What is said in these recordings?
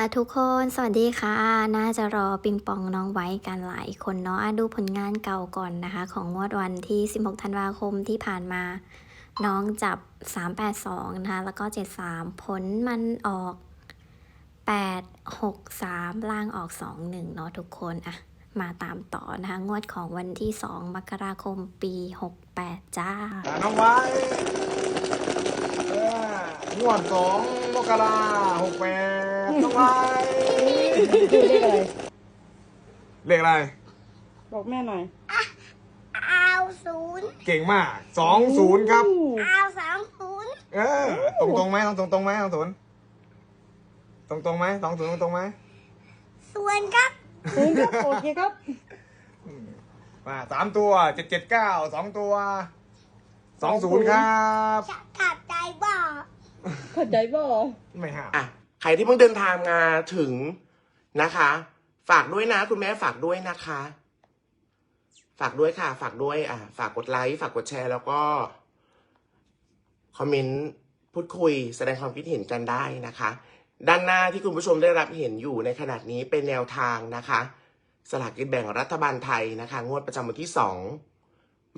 ค่ะทุกคนสวัสดีค่ะ น่าจะรอปิงปองน้องไว้กันหลายคนเนาะดูผลงานเก่าก่อนนะคะ ของงวดวันที่ 16 ธันวาคมที่ผ่านมา น้องจับ 382 นะคะ แล้วก็ 73 ผลมันออก 863 ล่างออก 21 เนาะทุกคนอะมาตามต่อนะคะ งวดของวันที่ 2 มกราคมปี 68 จ้าอ่าน้องไว้ งวดสองมกราหกแปดน้องไว้เลขอะไร เลขอะไร บอกแม่หน่อย เอาศูนย์เก่งมากสองศูนย์ครับ เอาสามศูนย์เออตรงตรงๆไหมตรงตรงตรงๆไหมสองศูนย์ตรงตรงๆไหมสองศูนย์ตรงตรงๆไหมส่วนครับศูนย์ครับโอเคครับมาสามตัวเจ็ดเจ็ดเก้าสองตัว สองศูนย์ครับจะขับใจบ่าเข้าใจบ่ไม่ห้าอะใครที่เพิ่งเดินทางมาถึงนะคะ ฝากด้วยนะคุณแม่ฝากด้วยนะคะ ฝากด้วยค่ะ ฝากด้วย อะ ฝากกดไลค์ฝากกดแชร์แล้วก็คอมเมนต์พูดคุยแสดงความคิดเห็นกันได้นะคะ ด้านหน้าที่คุณผู้ชมได้รับเห็นอยู่ในขณะนี้เป็นแนวทางนะคะ สลากกินแบ่งรัฐบาลไทยนะคะ งวดประจำวันที่2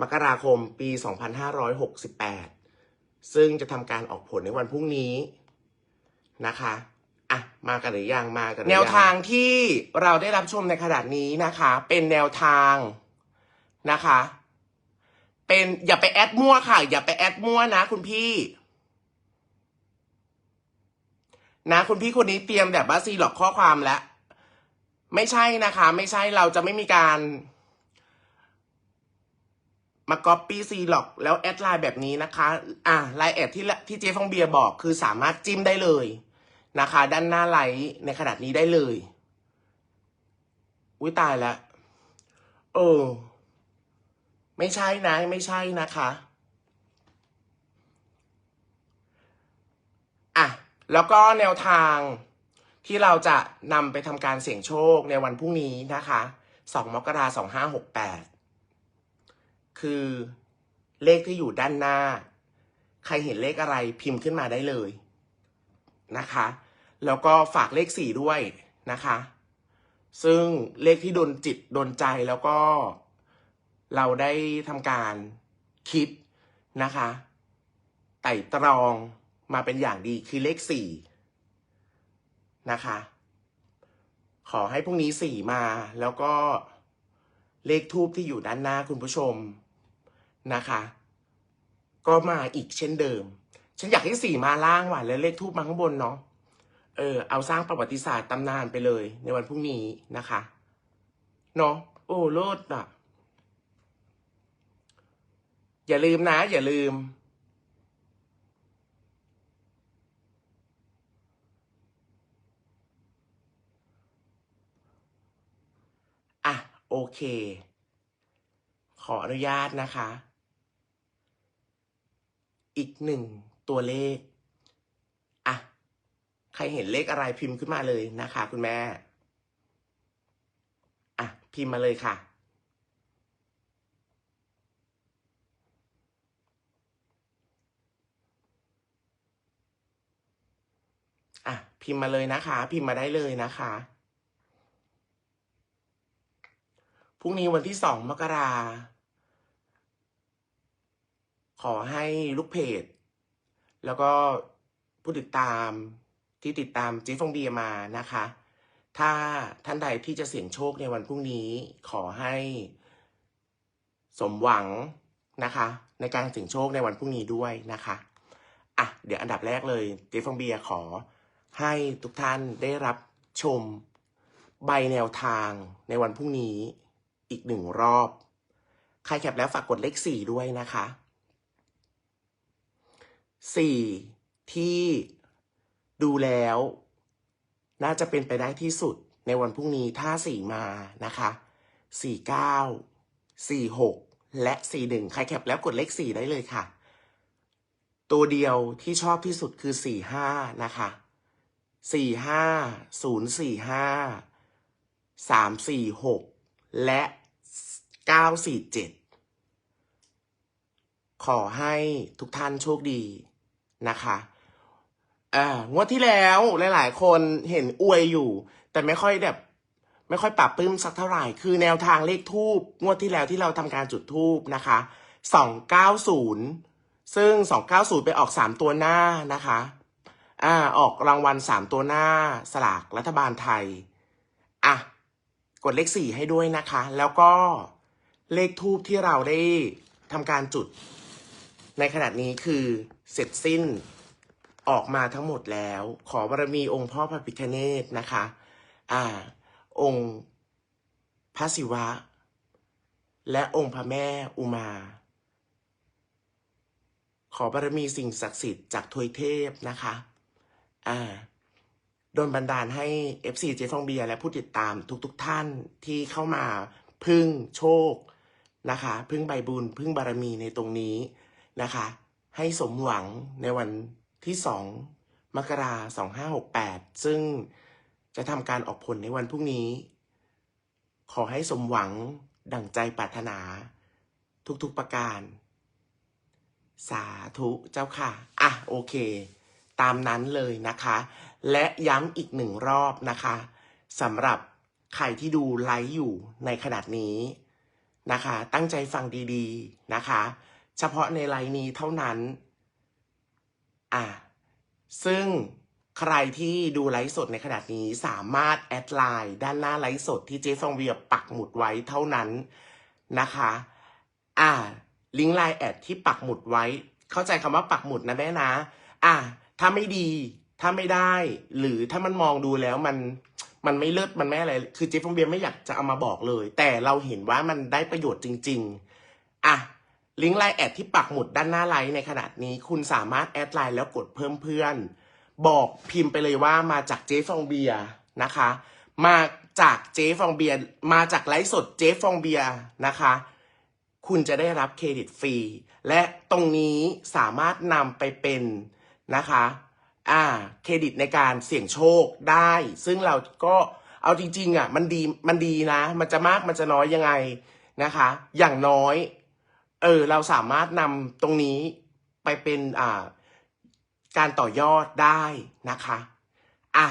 มกราคมปี 2568 ซึ่งจะทำการออกผลในวันพรุ่งนี้นะคะอะมากันหรือยังมากันหรือยังแนวทางที่เราได้รับชมในขณะนี้นะคะ เป็นแนวทางนะคะ เป็นอย่าไปแอดมั่วค่ะ อย่าไปแอดมั่วนะคุณพี่ นะ คุณพี่คนนี้เตรียมแบบว่าซีหลอกข้อความแล้ว ไม่ใช่นะคะ ไม่ใช่เราจะไม่มีการ มาก๊อปปี้ซีหลอกแล้วแอดไลน์แบบนี้นะคะ อะไลน์แอดที่ที่เจฟองเบียร์บอกคือสามารถจิ้มได้เลยนะคะ ด้านหน้าไลน์ในขนาดนี้ได้เลยอุ้ยตายแล้วเออ ไม่ใช่นะไม่ใช่นะคะอะแล้วก็แนวทางที่เราจะนำไปทำการเสี่ยงโชคในวันพรุ่งนี้นะคะ 2 มกราคม2568 คือเลขที่อยู่ด้านหน้า ใครเห็นเลขอะไรพิมพ์ขึ้นมาได้เลยนะคะ แล้วก็ฝากเลขสี่ด้วยนะคะ ซึ่งเลขที่โดนจิตโดนใจแล้วก็เราได้ทำการคิดนะคะ ไต่ตรองมาเป็นอย่างดีคือเลขสี่นะคะ ขอให้พรุ่งนี้สี่มาแล้วก็เลขทูบที่อยู่ด้านหน้าคุณผู้ชม นะคะ ก็มาอีกเช่นเดิม ฉันอยากให้สี่มาล่างว่ะแล้วเลขทูบมาข้างบนเนาะเออเอาสร้างประวัติศาสตร์ตำนานไปเลย ในวันพรุ่งนี้นะคะเนาะโอ้โลดอะ อย่าลืมนะ อย่าลืม อะ โอเค ขออนุญาตนะคะ อีกหนึ่งตัวเลขอะใครเห็นเลขอะไรพิมพ์ขึ้นมาเลยนะคะ คุณแม่อะพิมพ์มาเลยค่ะอะพิมพ์มาเลยนะคะ พิมพ์มาได้เลยนะคะพรุ่งนี้วันที่สองมกรา ขอให้ลูกเพจ แล้วก็ผู้ติดตามที่ติดตามเจ๊ฟองเบียมานะคะ ถ้าท่านใดที่จะเสี่ยงโชคในวันพรุ่งนี้ ขอให้สมหวังนะคะ ในการเสี่ยงโชคในวันพรุ่งนี้ด้วยนะคะอะเดี๋ยวอันดับแรกเลยเจ๊ฟองเบียขอให้ทุกท่านได้รับชมใบแนวทางในวันพรุ่งนี้อีกหนึ่งรอบ ใครแคปแล้วฝากกดเลขสี่ด้วยนะคะ สี่ที่ดูแล้ว น่าจะเป็นไปได้ที่สุดในวันพรุ่งนี้ถ้าสี่มานะคะสี่เก้าสี่หกและสี่หนึ่งใครแคปแล้วกดเลขสี่ได้เลยค่ะ ตัวเดียวที่ชอบที่สุดคือสี่ห้านะคะสี่ห้าศูนย์สี่ห้าสามสี่หกและเก้าสี่เจ็ดขอให้ทุกท่านโชคดี นะคะอ่างวดที่แล้วหลาย ๆ คนเห็นอวยอยู่ แต่ไม่ค่อยแบบไม่ค่อยปรับปื้มสักเท่าไหร่ คือแนวทางเลขทูบงวดที่แล้วที่เราทำการจุดทูบนะคะสองเก้าศูนย์ซึ่งสองเก้าศูนย์ไปออกสามตัวหน้านะคะอ่าออกรางวัลสามตัวหน้าสลากรัฐบาลไทย อะ กดเลขสี่ให้ด้วยนะคะ แล้วก็เลขทูบที่เราได้ทำการจุดในขณะนี้คือ เสร็จสิ้นออกมาทั้งหมดแล้ว ขอบารมีองค์พ่อพระพิฆเนศนะคะ อ่า องค์พระศิวะ และองค์พระแม่อุมา ขอบารมีสิ่งศักดิ์สิทธิ์จากทวยเทพนะคะ อ่าโดนบันดาลให้ FC เจฟองเบียและผู้ติดตามทุกๆทท่านที่เข้ามาพึ่งโชคนะคะ พึ่งใบบุญพึ่งบารมีในตรงนี้นะคะ ให้สมหวังในวันที่สองมกราสองห้าหกแปดซึ่งจะทำการออกผลในวันพรุ่งนี้ ขอให้สมหวังดั่งใจปรารถนา ทุกๆประการ สาธุเจ้าค่ะ อะ โอเค ตามนั้นเลยนะคะ และย้ำอีกหนึ่งรอบนะคะสำหรับใครที่ดูไลฟ์อยู่ในขนาดนี้นะคะ ตั้งใจฟังดีๆนะคะ เฉพาะในไลฟ์นี้เท่านั้น อะ ซึ่งใครที่ดูไลฟ์สดในขนาดนี้สามารถแอดไลน์ด้านหน้าไลฟ์สดที่เจ๊ฟองเวียปักหมุดไว้เท่านั้นนะคะ อ่า ลิงก์ไลน์แอดที่ปักหมุดไว้ เข้าใจคำว่าปักหมุดนะแม่นะ อ่า ถ้าไม่ดี ถ้าไม่ได้ หรือถ้ามันมองดูแล้วมัน มันไม่เลิศ มันไม่อะไร คือเจ๊ฟองเบียไม่อยากจะเอามาบอกเลย แต่เราเห็นว่ามันได้ประโยชน์จริง ๆ อะ ลิงก์ไลน์แอดที่ปักหมุดด้านหน้าไลน์ในขณะนี้ คุณสามารถแอดไลน์แล้วกดเพิ่มเพื่อน บอกพิมพ์ไปเลยว่ามาจากเจฟองเบียนะคะ มาจากเจฟองเบียมาจากไลฟ์สดเจฟองเบียนะคะ คุณจะได้รับเครดิตฟรี และตรงนี้สามารถนำไปเป็นนะคะอ่าเครดิตในการเสี่ยงโชคได้ ซึ่งเราก็เอาจริงๆอะมันดีมันดีนะ มันจะมากมันจะน้อยยังไงนะคะ อย่างน้อย เออเราสามารถนำตรงนี้ไปเป็นอ่าการต่อยอดได้นะคะอะ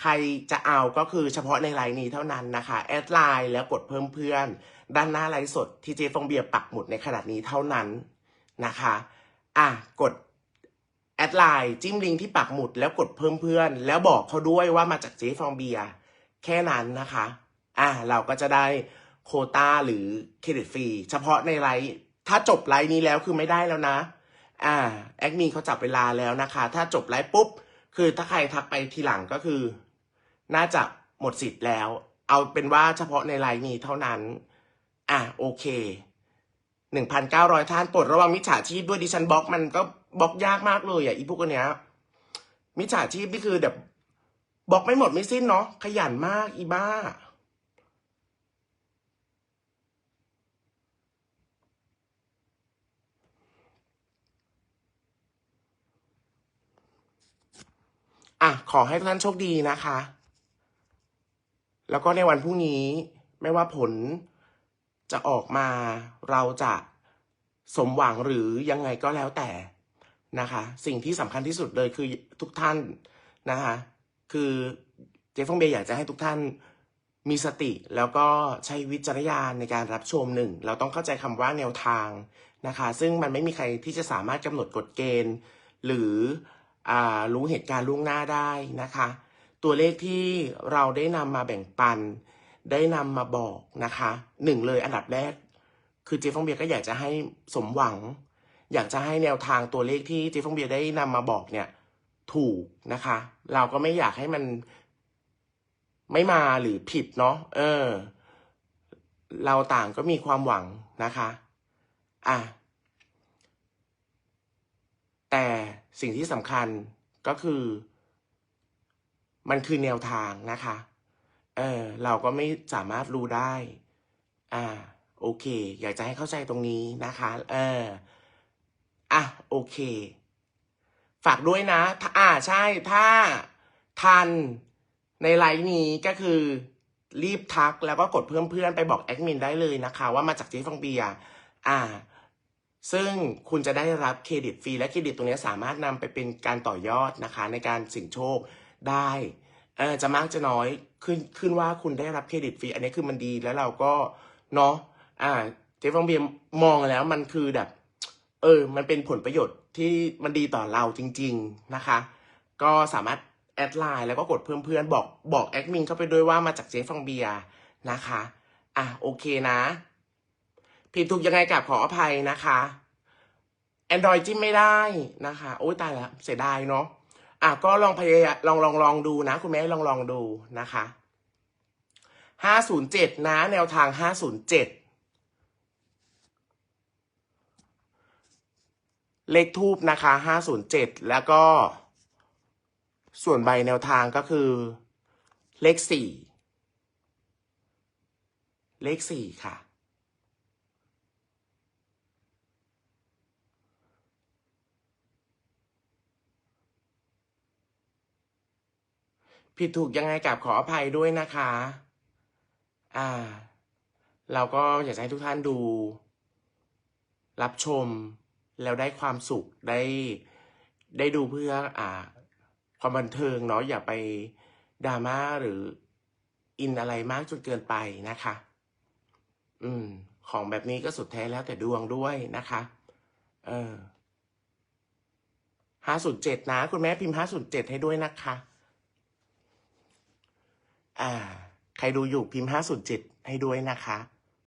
ใครจะเอาก็คือเฉพาะในไลน์นี้เท่านั้นนะคะแอดไลน์แล้วกดเพิ่มเพื่อน ด้านหน้าไลฟ์สดที่เจฟองเบียร์ปักหมุดในขนาดนี้เท่านั้นนะคะอะกดแอดไลน์จิ้มลิงก์ที่ปักหมุดแล้วกดเพิ่มเพื่อน แล้วบอกเขาด้วยว่ามาจากเจฟองเบียร์แค่นั้นนะคะอะเราก็จะได้โคต้าหรือเครดิตฟรีเฉพาะในไลฟ์ ถ้าจบไลฟ์นี้แล้วคือไม่ได้แล้วนะ อ่า แอดมินเขาจับเวลาแล้วนะคะ ถ้าจบไลฟ์ปุ๊บ คือถ้าใครทักไปทีหลังก็คือ น่าจะหมดสิทธิ์แล้ว เอาเป็นว่าเฉพาะในไลน์นี้เท่านั้น อะโอเคหนึ่งพันเก้าร้อยท่านโปรดระวังมิจฉาชีพด้วยดิฉันบล็อกมันก็บล็อกยากมากเลยอะอีพวกเนี้ยมิจฉาชีพนี่คือแบบบล็อกไม่หมดไม่สิ้นเนาะขยันมากอีบ้า อะขอให้ทุกท่านโชคดีนะคะ แล้วก็ในวันพรุ่งนี้ไม่ว่าผลจะออกมาเราจะสมหวังหรือยังไงก็แล้วแต่นะคะ สิ่งที่สำคัญที่สุดเลยคือทุกท่านนะคะ คือเจฟฟงเบย์อยากจะให้ทุกท่านมีสติแล้วก็ใช้วิจารณญาณในการรับชมหนึ่ง เราต้องเข้าใจคำว่าแนวทางนะคะ ซึ่งมันไม่มีใครที่จะสามารถกำหนดกฎเกณฑ์ หรือ รู้เหตุการณ์ล่วงหน้าได้นะคะ ตัวเลขที่เราได้นำมาแบ่งปัน ได้นำมาบอกนะคะหนึ่งเลยอันดับแรก คือเจฟฟองเบียร์ก็อยากจะให้สมหวัง อยากจะให้แนวทางตัวเลขที่เจฟฟองเบียร์ได้นำมาบอกเนี่ยถูกนะคะ เราก็ไม่อยากให้มันไม่มาหรือผิดเนาะเออ เราต่างก็มีความหวังนะคะ อะ แต่ สิ่งที่สำคัญก็คือ มันคือแนวทางนะคะ เออเราก็ไม่สามารถรู้ได้ อ่า โอเค อยากจะให้เข้าใจตรงนี้นะคะ เอออะโอเค ฝากด้วยนะถ้าอ่าใช่ถ้าทันในไลน์นี้ก็คือรีบทักแล้วก็กดเพิ่มเพื่อนไปบอกแอดมินได้เลยนะคะ ว่ามาจากเจ๊ฟองเบียอ่า ซึ่งคุณจะได้รับเครดิตฟรีและเครดิตตรงนี้สามารถนำไปเป็นการต่อยอดนะคะ ในการสิ่งโชคได้จะมากจะน้อยขึ้นขึ้นว่าคุณได้รับเครดิตฟรีอันนี้คือมันดีแล้วเราก็เนาะอ่าเจ๊ฟองเบียร์มองแล้วมันคือแบบเออมันเป็นผลประโยชน์ที่มันดีต่อเราจริง ๆนะคะ ก็สามารถแอดไลน์แล้วก็กดเพิ่มเพื่อนบอกบอกแอดมินเข้าไปด้วยว่ามาจากเจ๊ฟองเบียนะคะ อะโอเคนะ ผิดถูกยังไงกับขออภัยนะคะ Android จิ้มไม่ได้นะคะ โอ้ยตายแล้วเสียดายเนาะอะก็ลองพยายามลองลองลองดูนะ คุณแม่ลองลองดูนะคะห้าศูนย์เจ็ดนะแนวทางห้าศูนย์เจ็ดเลขทูบนะคะห้าศูนย์เจ็ดแล้วก็ ส่วนใบแนวทางก็คือ เลขสี่ เลขสี่ค่ะ ผิดถูกยังไงกับขออภัยด้วยนะคะ อ่า เราก็อยากให้ทุกท่านดู รับชม แล้วได้ความสุขได้ได้ดูเพื่ออ่า ความบันเทิงเนาะอย่าไปดราม่าหรืออินอะไรมากจนเกินไปนะคะ อืม ของแบบนี้ก็สุดแท้แล้วแต่ดวงด้วยนะคะ เออห้าศูนย์เจ็ดนะ คุณแม่พิมพ์ห้าศูนย์เจ็ดให้ด้วยนะคะ อ่า ใครดูอยู่พิมพ์ห้าศูนย์เจ็ดให้ด้วยนะคะ